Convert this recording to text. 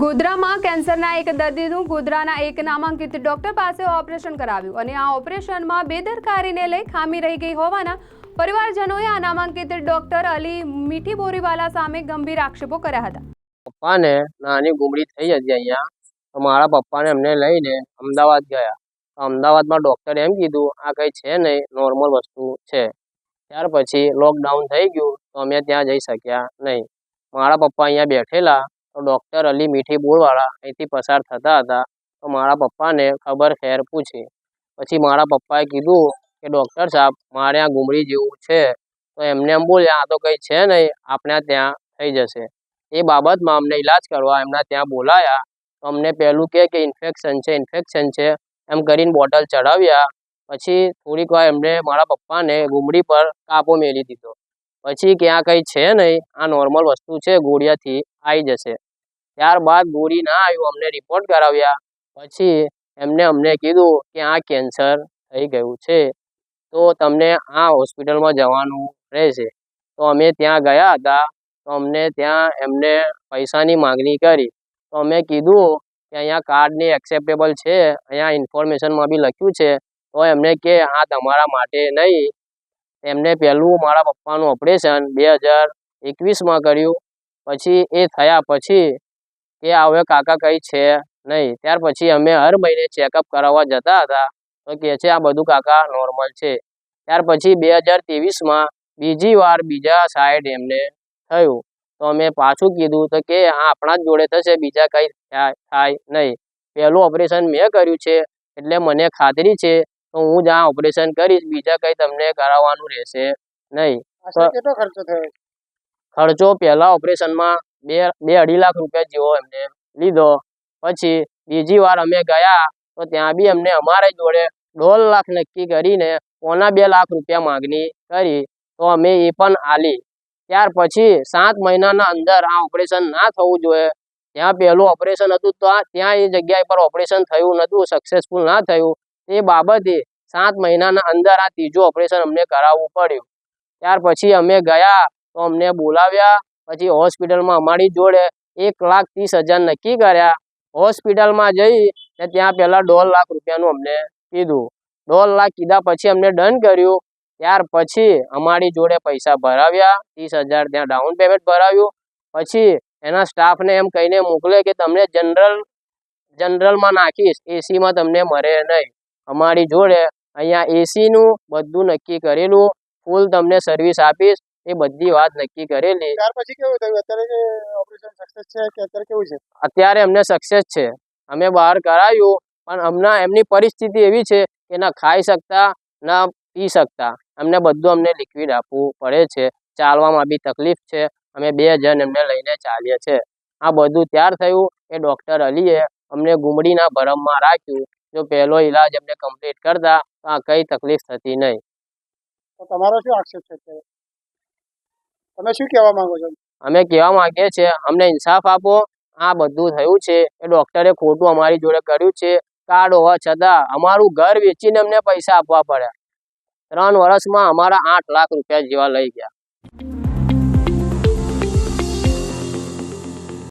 ગોધરામાં કેન્સરના એક દર્દીનું ગોધરાના એક નામાંકિત ડોક્ટર પાસે ઓપરેશન કરાવ્યું અને આ ઓપરેશનમાં બેદરકારીને લઈ ખામી રહી ગઈ હોવાના પરિવારજનોએ આ નામાંકિત ડોક્ટર અલી મીઠી બોરીવાલા સામે ગંભીર આક્ષેપો કર્યા હતા. પપ્પાને નાની ગુમડી થઈ હતી અહીંયા. તો મારા પપ્પાને એમને લઈને અમદાવાદ ગયા. તો અમદાવાદમાં ડૉક્ટરે એમ કીધું, આ કંઈ છે નહીં, નોર્મલ વસ્તુ છે. ત્યાર પછી લોકડાઉન થઈ ગયું, તો અમે ત્યાં જઈ શક્યા નહીં. મારા પપ્પા અહીંયા બેઠેલા તો ડૉક્ટર અલી મીઠી બોરવાળા અહીંથી પસાર થતા હતા. તો મારા પપ્પાને ખબર ખેર પૂછી. પછી મારા પપ્પાએ કીધું કે, ડૉક્ટર સાહેબ મારે આ ગુમડી જેવું છે. તો એમને એમ બોલ્યા, આ તો કંઈ છે નહીં, આપણે ત્યાં થઈ જશે. એ બાબતમાં અમને ઈલાજ કરવા એમના ત્યાં બોલાયા. તો અમને પહેલું કહે કે, ઇન્ફેક્શન છે ઇન્ફેક્શન છે. એમ કરીને બોટલ ચડાવ્યા પછી થોડીક વાર એમણે મારા પપ્પાને ગુમડી પર કાપો મેળી દીધો. પછી કે આ કંઈ છે નહીં, આ નોર્મલ વસ્તુ છે, ગોળિયાથી આવી જશે. ત્યારબાદ ગોળી ના આવ્યું, અમને રિપોર્ટ કરાવ્યા. પછી એમને અમને કીધું કે આ કેન્સર થઈ ગયું છે, તો તમને આ હોસ્પિટલમાં જવાનું રહેશે. તો અમે ત્યાં ગયા હતા, તો અમને ત્યાં એમને પૈસાની માગણી કરી. તો અમે કીધું કે અહીંયા કાર્ડની એક્સેપ્ટેબલ છે, અહીંયા ઇન્ફોર્મેશનમાં બી લખ્યું છે, તો એમને કે આ તમારા માટે નહીં. એમને પહેલું મારા પપ્પાનું ઓપરેશન બે હજાર એકવીસમાં કર્યું. પછી એ થયા પછી કે હવે કાકા કંઈ છે નહીં. ત્યાર પછી અમે હર મહિને ચેકઅપ કરાવવા જતા હતા. તો કહે છે આ બધું કાકા નોર્મલ છે. ત્યાર પછી બે હજાર ત્રેવીસમાં બીજી વાર બીજા સાઈડ એમને થયું. તો અમે પાછું કીધું તો કે હા આપણા જ જોડે થશે બીજા કંઈ થાય નહીં. પહેલું ઓપરેશન મેં કર્યું છે એટલે મને ખાતરી છે. તો હું જ આ ઓપરેશન કરીશ બીજા કંઈ તમને કરાવવાનું રહેશે નહીં. ખર્ચો પહેલા ઓપરેશનમાં બે બે અઢી લાખ રૂપિયા જેવો એમને લીધો. પછી બીજી વાર અમે ગયા તો ત્યાં બી અમને અમારા જોડે દોઢ લાખ નક્કી કરીને પોણા બે લાખ રૂપિયા માગણી કરી તો અમે એ પણ આલી. ત્યાર પછી સાત મહિનાના અંદર આ ઓપરેશન ના થવું જોઈએ. ત્યાં પહેલું ઓપરેશન હતું તો ત્યાં એ જગ્યાએ પર ઓપરેશન થયું નહોતું સક્સેસફુલ ના થયું. તે બાબતે સાત મહિનાના અંદર આ ત્રીજું ઓપરેશન અમને કરાવવું પડ્યું. ત્યાર પછી અમે ગયા તો અમને બોલાવ્યા. પછી હોસ્પિટલમાં અમારી જોડે એક લાખ ત્રીસ હજાર નક્કી કર્યા. હોસ્પિટલમાં જઈ ને ત્યાં પહેલાં દોઢ લાખ રૂપિયાનું અમને કીધું. દોઢ લાખ કીધા પછી અમને ડન કર્યું. ત્યાર પછી અમારી જોડે પૈસા ભરાવ્યા. ત્રીસ ત્યાં ડાઉન પેમેન્ટ ભરાવ્યું. પછી એના સ્ટાફને એમ કહીને મોકલે કે તમને જનરલ જનરલમાં નાખીશ. એસીમાં તમને મરે નહીં. અમારી જોડે અહીંયા એસીનું બધું નક્કી કરેલું. ફૂલ તમને સર્વિસ આપીશ. એ બધી વાત નક્કી કરેલી ત્યાર પછી કેવું થયું? અત્યારે કે ઓપરેશન સક્સેસ છે કે અત્યારે કેવું છે? અત્યારે અમને સક્સેસ છે. અમે બહાર કરાયું પણ હમણાં એમની પરિસ્થિતિ એવી છે કે ના ખાઈ શકતા ના પી શકતા. અમને બધું અમને લિક્વિડ આપવું પડે છે. ચાલવામાં બી તકલીફ છે. અમે બે જણ એમને લઈને ચાલીએ છે. આ બધું ત્યાર થયું એ ડૉક્ટર અલીએ અમને ગુમડીના ભરમમાં રાખ્યું. જો પહેલો ઈલાજ એમને કમ્પ્લીટ કરતા તો આ કઈ તકલીફ થતી નહીં. તો તમારો શું આક્ષેપ છે તમે શું કહેવા માંગો છો? અમે કહેવા માંગીએ છીએ, અમને ઇન્સાફ આપો. આ બધું થયું છે. એ ડોક્ટરે ખોટું અમારી જોડે કર્યું છે. કાર્ડ હોવા છતાં અમારું ઘર વેચીને અમને પૈસા આપવા પડ્યા. ત્રણ વર્ષમાં અમારા આઠ લાખ રૂપિયા જેવા લઈ ગયા.